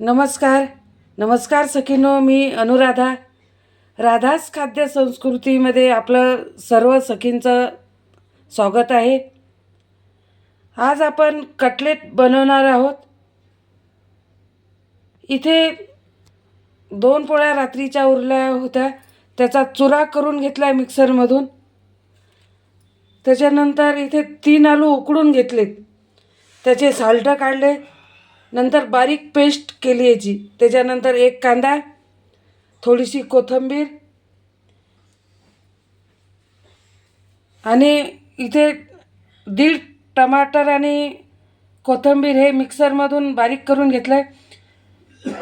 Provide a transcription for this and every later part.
नमस्कार. नमस्कार सखीनो मी अनुराधा. राधास खाद्य संस्कृतीमध्ये आपलं सर्व सखींचं स्वागत आहे. आज आपण कटलेट बनवणार आहोत. इथे दोन पोळ्या रात्रीच्या उरल्या होत्या. त्याचा चुरा करून घेतला आहे मिक्सरमधून. त्याच्यानंतर इथे तीन आलू उकडून घेतलेत. त्याचे साल्ट काढले. नंतर बारीक पेस्ट केली याची. त्याच्यानंतर एक कांदा थोडीशी कोथिंबीर आणि इथे दीड टमाटर आणि कोथिंबीर हे मिक्सरमधून बारीक करून घेतलं आहे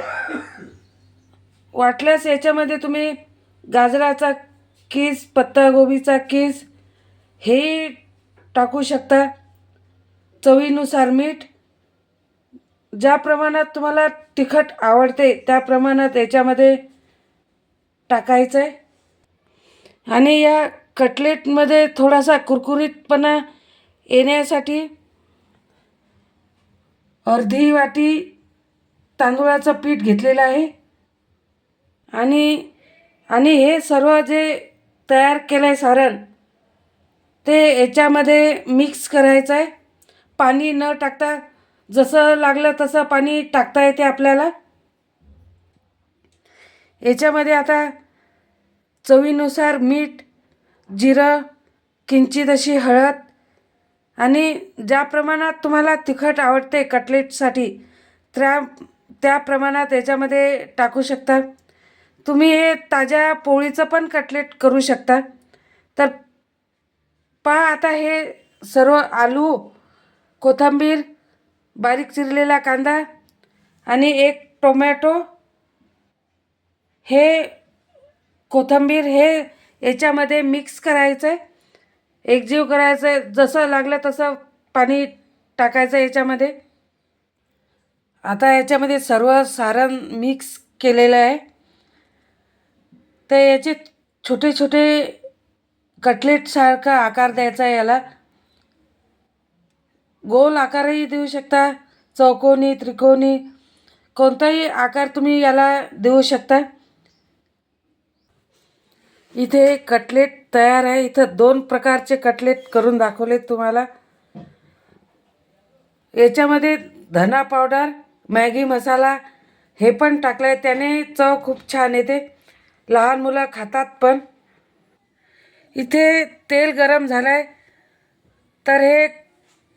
वाटल्यास याच्यामध्ये तुम्ही गाजराचा कीस पत्तागोबीचा कीस हे टाकू शकता. चवीनुसार मीठ ज्या प्रमाणात तुम्हाला तिखट आवडते त्या प्रमाणात याच्यामध्ये टाकायचं आहे आणि या कटलेटमध्ये थोडासा कुरकुरीतपणा येण्यासाठी अर्धी वाटी तांदूळाचं पीठ घेतलेलं आहे. आणि आणि हे सर्व जे तयार केलं आहे सारण ते याच्यामध्ये मिक्स करायचं आहे पाणी न टाकता जसं लागलं तसं पाणी टाकता येते आपल्याला. याच्यामध्ये आता चवीनुसार मीठ जिरं किंचित अशी हळद आणि ज्या प्रमाणात तुम्हाला तिखट आवडते कटलेटसाठी त्या त्या प्रमाणात याच्यामध्ये टाकू शकता. तुम्ही हे ताज्या पोळीचं पण कटलेट करू शकता. तर पहा आता हे सर्व आलू कोथिंबीर बारीक चिरलेला कांदा आणि एक टोमॅटो हे कोथिंबीर हे याच्यामध्ये मिक्स करायचं. आहे एकजीव करायचं. आहे जसं लागलं तसं पाणी टाकायचं याच्यामध्ये. आता याच्यामध्ये सर्व सारण मिक्स केलेलं आहे. तर याचे छोटे छोटे कटलेटसारखा आकार द्यायचा आहे याला. गोल आकारही देऊ शकता चौकोनी त्रिकोणी कोणताही आकार तुम्ही याला देऊ शकता. इथे कटलेट तयार आहे. इथं दोन प्रकारचे कटलेट करून दाखवले तुम्हाला. याच्यामध्ये धना पावडर मॅगी मसाला हे पण टाकलं आहे त्याने चव खूप छान येते. लहान मुलं खातात पण. इथे तेल गरम झालं आहे तर हे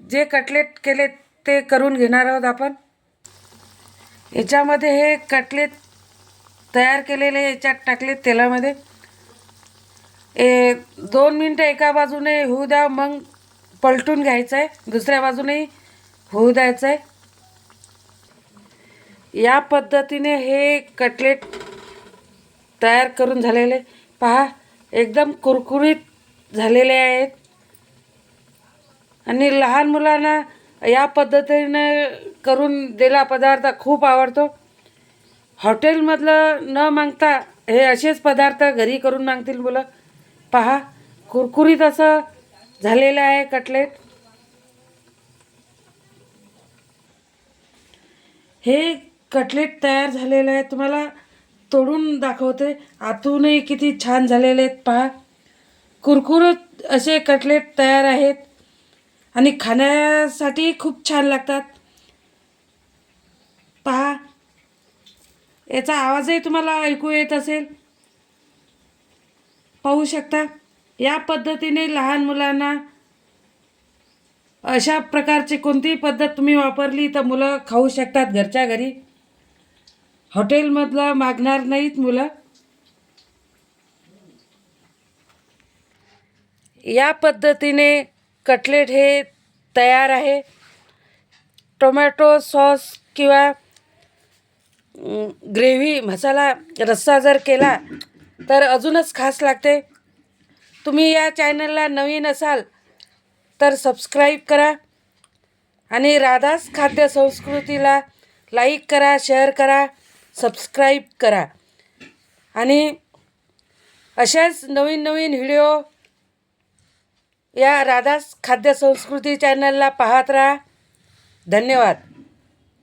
जे कटलेट केले ते करून घेणार आहोत आपण. याच्यामध्ये हे कटलेट तयार केलेले याच्यात टाकले तेलामध्ये. ए दोन मिनटं एका बाजूने होऊ द्या मग पलटून घ्यायचं आहे. दुसऱ्या बाजूनेही होऊ द्यायचं आहे. या पद्धतीने हे कटलेट तयार करून झालेले. पहा एकदम कुरकुरीत झालेले आहेत. आणि लहान मुलांना या पद्धतीने करून दिला पदार्थ खूप आवडतो. हॉटेलमधलं न मागता हे असेच पदार्थ घरी करून मागतील मुलं. पहा कुरकुरीत असं झालेलं आहे कटलेट. हे कटलेट तयार झालेलं आहे. तुम्हाला तोडून दाखवते. आतूनही किती छान झालेले आहेत. पहा कुरकुरीत असे कटलेट तयार आहेत. आणि खाण्यासाठी खूप छान लागतात. पहा. याचा आवाजही तुम्हाला ऐकू येत असेल. पाहू शकता. या पद्धतीने लहान मुलांना अशा प्रकारची कोणतीही पद्धत तुम्ही वापरली तर मुलं खाऊ शकतात घरच्या घरी. हॉटेलमधलं मागणार नाहीत मुलं. या पद्धतीने कटलेट हे तयार आहे. टोमॅटो सॉस किंवा ग्रेव्ही मसाला रस्सा जर केला तर अजूनच खास लागते. तुम्ही या चॅनलला नवीन असाल तर सबस्क्राईब करा आणि राधास खाद्य संस्कृतीला लाईक करा शेअर करा सबस्क्राईब करा. आणि अशाच नवीन नवीन व्हिडिओ या राधास खाद्य संस्कृती चॅनलला पाहत राहा. धन्यवाद.